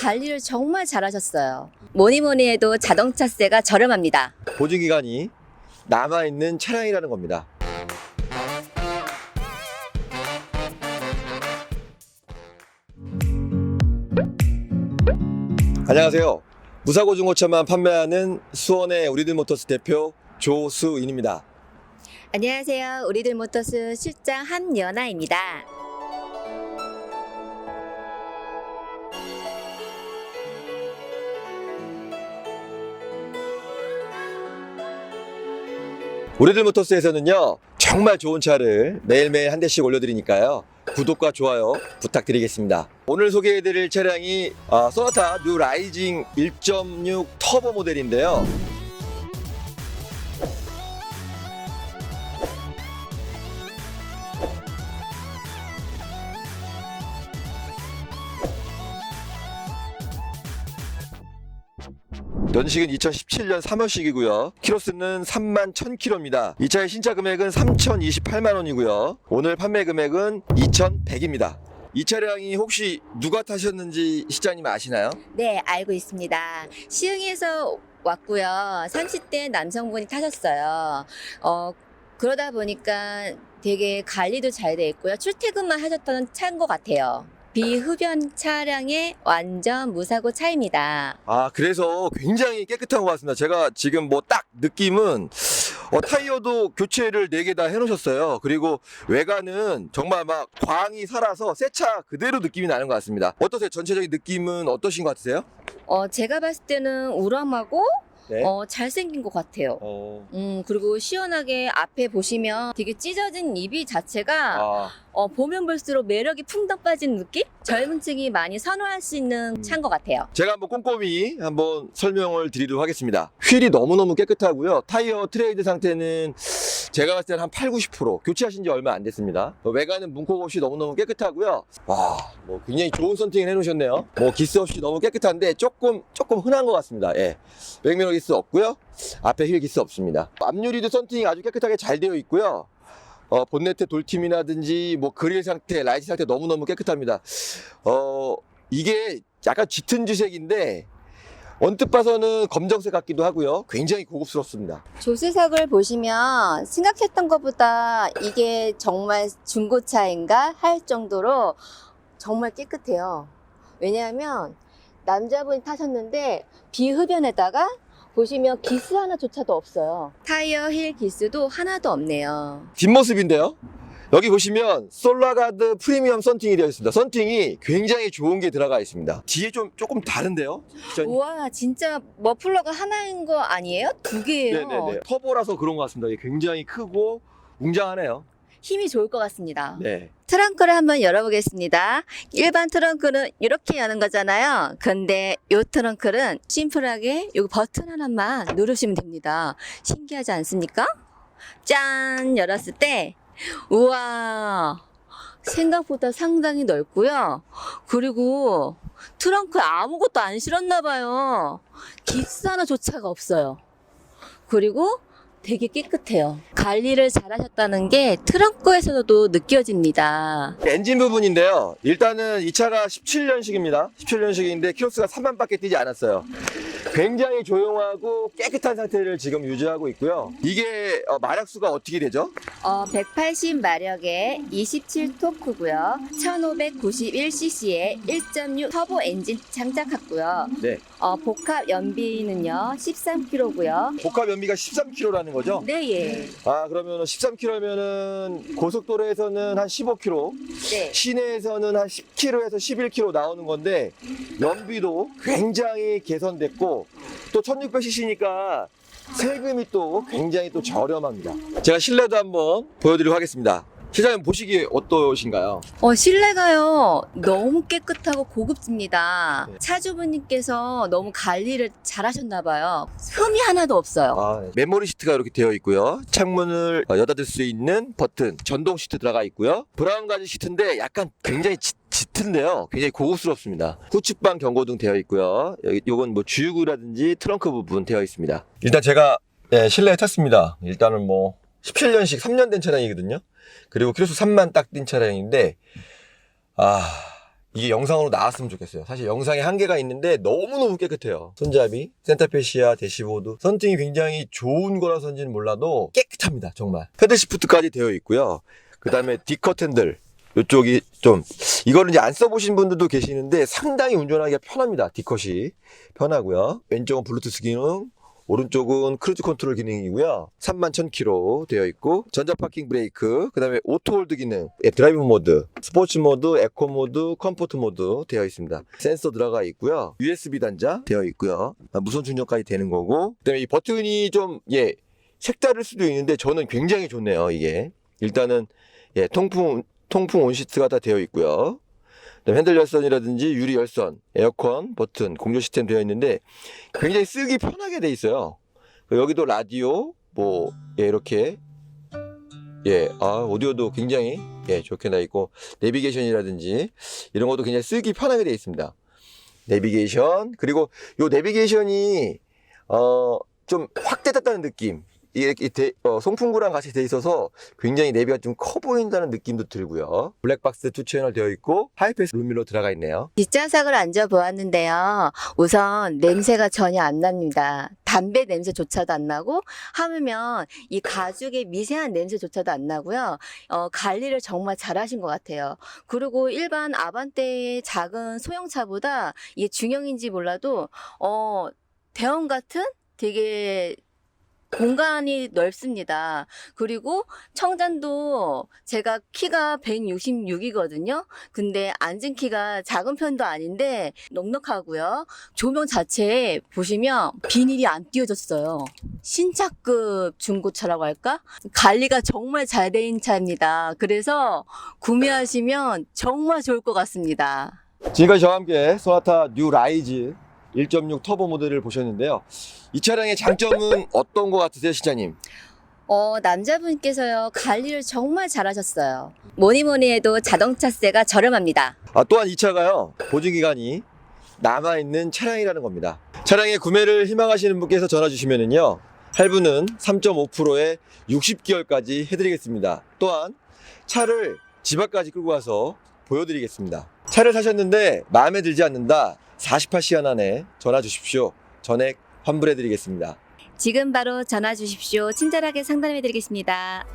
관리를 정말 잘하셨어요. 뭐니 뭐니 해도 자동차세가 저렴합니다. 보증기간이 남아있는 차량이라는 겁니다. 안녕하세요. 무사고 중고차만 판매하는 수원의 우리들 모터스 대표 조수인입니다. 안녕하세요. 우리들 모터스 실장 한연아입니다. 우리들 모터스에서는요 정말 좋은 차를 매일매일 한 대씩 올려드리니까요. 구독과 좋아요 부탁드리겠습니다. 오늘 소개해드릴 차량이 아, 소나타 뉴 라이징 1.6 터보 모델인데요 연식은 2017년 3월식이고요. 키로수는 3만 1000km입니다. 이 차의 신차 금액은 3028만 원이고요. 오늘 판매 금액은 2100입니다. 이 차량이 혹시 누가 타셨는지 시장님 아시나요? 네, 알고 있습니다. 시흥에서 왔고요. 30대 남성분이 타셨어요. 어, 그러다 보니까 되게 관리도 잘 돼 있고요. 출퇴근만 하셨던 차인 것 같아요. 비흡연 차량의 완전 무사고 차입니다. 아, 그래서 굉장히 깨끗한 것 같습니다. 제가 지금 뭐 딱 느낌은 어, 타이어도 교체를 4개 다 해놓으셨어요. 그리고 외관은 정말 막 광이 살아서 새 차 그대로 느낌이 나는 것 같습니다. 어떠세요? 전체적인 느낌은 어떠신 것 같으세요? 어, 제가 봤을 때는 우람하고 네. 어, 잘생긴 것 같아요. 어, 음, 그리고 시원하게 앞에 보시면 되게 찢어진 입이 자체가 아, 어, 보면 볼수록 매력이 풍덩 빠진 느낌? 젊은 층이 많이 선호할 수 있는 음. 차인 것 같아요. 제가 한번 꼼꼼히 한번 설명을 드리도록 하겠습니다. 휠이 너무너무 깨끗하고요. 타이어 트레이드 상태는 제가 봤을 때는 한 8, 90% 교체하신 지 얼마 안 됐습니다. 뭐 외관은 문콕 없이 너무너무 깨끗하고요. 와, 뭐 굉장히 좋은 선팅을 해놓으셨네요. 뭐 기스 없이 너무 깨끗한데 조금 조금 흔한 것 같습니다. 예, 백미러 기스 없고요. 앞에 휠 기스 없습니다. 앞유리도 선팅이 아주 깨끗하게 잘 되어 있고요. 어, 본네트 돌팀이라든지 뭐 그릴 상태, 라이트 상태 너무너무 깨끗합니다. 어, 이게 약간 짙은 주색인데 언뜻 봐서는 검정색 같기도 하고요. 굉장히 고급스럽습니다. 조수석을 보시면 생각했던 것보다 이게 정말 중고차인가 할 정도로 정말 깨끗해요. 왜냐하면 남자분이 타셨는데 비흡연에다가 보시면 기스 하나조차도 없어요. 타이어 힐 기스도 하나도 없네요. 뒷모습인데요. 여기 보시면 솔라가드 프리미엄 썬팅이 되어 있습니다. 썬팅이 굉장히 좋은 게 들어가 있습니다. 뒤에 좀 조금 다른데요? 기자님? 우와 진짜 머플러가 하나인 거 아니에요? 두 개예요. 네네네. 터보라서 그런 것 같습니다. 이게 굉장히 크고 웅장하네요. 힘이 좋을 것 같습니다. 네. 트렁크를 한번 열어보겠습니다. 일반 트렁크는 이렇게 여는 거잖아요. 근데 이 트렁크는 심플하게 이 버튼 하나만 누르시면 됩니다. 신기하지 않습니까? 짠! 열었을 때, 우와! 생각보다 상당히 넓고요. 그리고 트렁크에 아무것도 안 실었나 봐요. 기스 하나조차가 없어요. 그리고 되게 깨끗해요. 관리를 잘 하셨다는 게 트렁크에서도 느껴집니다. 엔진 부분인데요. 일단은 이 차가 17년식입니다. 17년식인데 키로수가 3만 밖에 뛰지 않았어요. 굉장히 조용하고 깨끗한 상태를 지금 유지하고 있고요. 이게 어, 마력수가 어떻게 되죠? 어, 180 마력의 27 토크고요. 1591cc의 1.6 터보 엔진 장착했고요. 네. 어, 복합 연비는요. 13km고요. 복합 연비가 13km라는 거죠? 네, 예. 아, 그러면 13km면은 고속도로에서는 한 15km, 네. 시내에서는 한 10km에서 11km 나오는 건데 연비도 굉장히 개선됐고 또 1600cc니까 세금이 또 굉장히 또 저렴합니다. 제가 실내도 한번 보여드리도록 하겠습니다. 시장님 보시기에 어떠신가요? 어, 실내가요. 너무 깨끗하고 고급집니다. 네. 차주분님께서 너무 관리를 잘 하셨나 봐요. 흠이 하나도 없어요. 아, 네. 메모리 시트가 이렇게 되어 있고요. 창문을 어, 여닫을 수 있는 버튼, 전동 시트 들어가 있고요. 브라운 가지 시트인데 약간 굉장히 짙, 짙은데요. 굉장히 고급스럽습니다. 후측방 경고등 되어 있고요. 여기 요건 뭐 주유구라든지 트렁크 부분 되어 있습니다. 일단 제가 예, 실내에 탔습니다. 일단은 뭐 17년식 3년 된 차량이거든요. 그리고 키로수 3만 딱 뛴 차량인데 아 이게 영상으로 나왔으면 좋겠어요. 사실 영상에 한계가 있는데 너무너무 깨끗해요. 손잡이, 센터페시아, 대시보드. 선팅이 굉장히 좋은 거라서인지는 몰라도 깨끗합니다. 정말. 패드 시프트까지 되어 있고요. 그 다음에 디컷 핸들. 이쪽이 좀, 이거는 이제 안 써보신 분들도 계시는데 상당히 운전하기가 편합니다. 디컷이. 편하고요. 왼쪽은 블루투스 기능, 오른쪽은 크루즈 컨트롤 기능이고요. 3만 1000km 되어 있고 전자 파킹 브레이크, 그다음에 오토 홀드 기능, 예, 드라이브 모드, 스포츠 모드, 에코 모드, 컴포트 모드 되어 있습니다. 센서 들어가 있고요. USB 단자 되어 있고요. 아, 무선 충전까지 되는 거고. 그다음에 이 버튼이 좀 예, 색다를 수도 있는데 저는 굉장히 좋네요, 이게. 일단은 예, 통풍 통풍 온시트가 다 되어 있고요. 핸들 열선이라든지 유리 열선, 에어컨 버튼, 공조 시스템 되어 있는데 굉장히 쓰기 편하게 돼 있어요. 여기도 라디오 뭐 예, 이렇게 예, 아 오디오도 굉장히 예, 좋게 나 있고 내비게이션이라든지 이런 것도 굉장히 쓰기 편하게 돼 있습니다. 내비게이션 그리고 요 내비게이션이 어 좀 확대됐다는 느낌. 이게 어, 송풍구랑 같이 돼 있어서 굉장히 내비가 좀 커 보인다는 느낌도 들고요. 블랙박스 투 채널 되어 있고 하이패스 룸밀러 들어가 있네요. 뒷좌석을 앉아 보았는데요. 우선 냄새가 전혀 안 납니다. 담배 냄새조차도 안 나고 하면 이 가죽의 미세한 냄새조차도 안 나고요. 어, 관리를 정말 잘하신 것 같아요. 그리고 일반 아반떼의 작은 소형차보다 이게 중형인지 몰라도 어, 대형 같은 되게 공간이 넓습니다. 그리고 청잔도 제가 키가 166이거든요. 근데 앉은 키가 작은 편도 아닌데 넉넉하고요. 조명 자체에 보시면 비닐이 안 띄어졌어요. 신차급 중고차라고 할까? 관리가 정말 잘 된 차입니다. 그래서 구매하시면 정말 좋을 것 같습니다. 지금까지 저와 함께 소나타 뉴 라이즈 1.6 터보 모델을 보셨는데요. 이 차량의 장점은 어떤 것 같으세요, 시장님? 어, 남자분께서요, 관리를 정말 잘하셨어요. 뭐니 뭐니 해도 자동차세가 저렴합니다. 아, 또한 이 차가요, 보증기간이 남아있는 차량이라는 겁니다. 차량의 구매를 희망하시는 분께서 전화 주시면은요, 할부는 3.5%에 60개월까지 해드리겠습니다. 또한 차를 집 앞까지 끌고 와서 보여드리겠습니다. 차를 사셨는데 마음에 들지 않는다. 48시간 안에 전화 주십시오. 전액 환불해 드리겠습니다. 지금 바로 전화 주십시오. 친절하게 상담해 드리겠습니다.